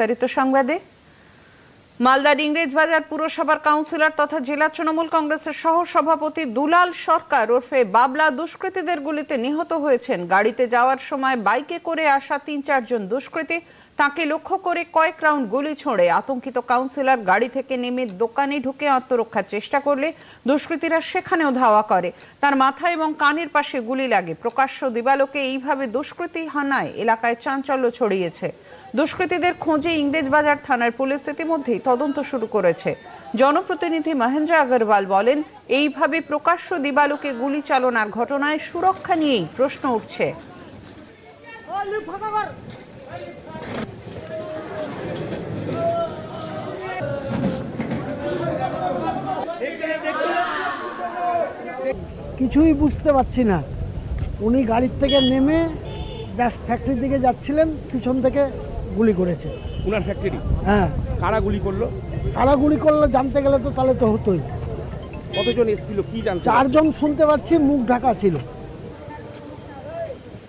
বিস্তারিত সংবাদে মালদার ইংরেজবাজার পুরসভার কাউন্সিলর তথা জেলা তৃণমূল কংগ্রেসের সহ সভাপতি দুলাল সরকার ওরফে বাবলা দুষ্কৃতীদের গুলিতে নিহত হয়েছেন। গাড়িতে যাওয়ার সময় বাইকে করে আসা তিন চারজন দুষ্কৃতী, তাকে লক্ষ্য করে কয়েক রাউন্ড গুলি ছোঁড়ে। আতঙ্কিত কাউন্সিলর গাড়ি থেকে নেমে দোকানে ঢুকে আত্মরক্ষার চেষ্টা করলে দুষ্কৃতীরা সেখানেও ধাওয়া করে। তার মাথা এবং কানের পাশে গুলি লাগে। প্রকাশ্য দিবালোকে এইভাবে দুষ্কৃতী হানায় এলাকায় চাঞ্চল্য ছড়িয়েছে। দুষ্কৃতীদের খোঁজে ইংরেজবাজার থানার পুলিশ ইতিমধ্যেই তদন্ত শুরু করেছে। জনপ্রতিনিধি মহেন্দ্র আগরওয়াল বলেন, এইভাবে প্রকাশ্য দিবালোকে গুলি চালনার ঘটনায় সুরক্ষা নিয়েই প্রশ্ন উঠছে। কিছুই বুঝতে পারছি না। উনি গাড়ির থেকে নেমে ব্যাস ফ্যাক্টরির দিকে যাচ্ছিলেন পিছন থেকে গুলি করেছে। উনার ফ্যাক্টরি হ্যাঁ। কারা গুলি করল? কারা গুলি করল জানতে গেলে তো তাহলে তো হতোই। কতজন এসেছিল কি জান চারজন শুনতে পাচ্ছি মুখ ঢাকা ছিল।